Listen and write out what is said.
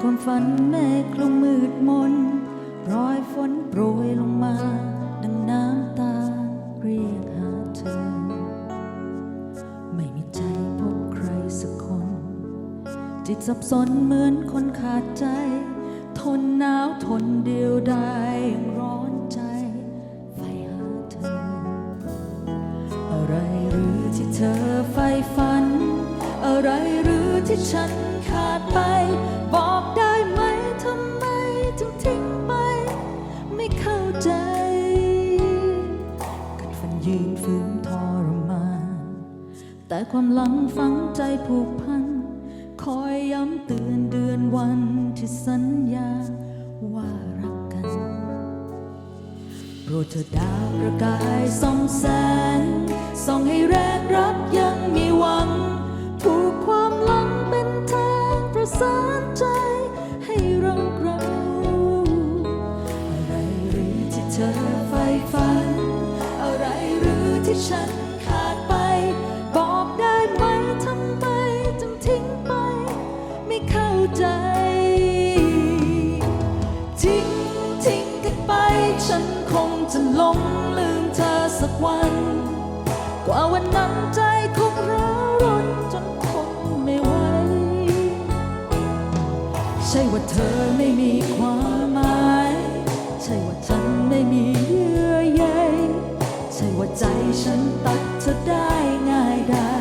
ความฝันเมฆคลุมมืดมนรอยฝนโปรยลงมา ดังน้ำตาเรียกหาเธอ ไม่มีใจพบใครสักคน จิตสับสนเหมือนคนขาดใจ ทนหนาวทนเดียวดายยังร้อนใจไฟหาเธอ อะไรหรือที่เธอใฝ่ฝัน อะไรหรือที่ฉันาดไป บอกได้ไหมทำไมถึงทิ้งไป ไม่เข้าใจกัดฟันยืนฝืนทรมานแต่ความหลังฝังใจผูกพัน คอยย้ำเตือนเดือนวันที่สัญญาว่ารักกัน โปรดเธอดาวประกายส่องแสงส่องให้แรกรักยังมีหวัง สานใจให้เราเราอะไรหรือที่เธอใฝ่ฝัน อะไรหรือที่ฉันขาดไป บอกได้ไหมทำไมจึงทิ้งไป ไม่เข้าใจ ทิ้งทิ้งกันไป ฉันคงจะหลงลืมเธอสักวัน กว่าวันนั้นจค่ว่าเธอไม่มีความหมาย ใช่ว่าฉันไม่มีเยื่อใย ใช่ว่าใจฉันตัดเธอได้ง่ายได้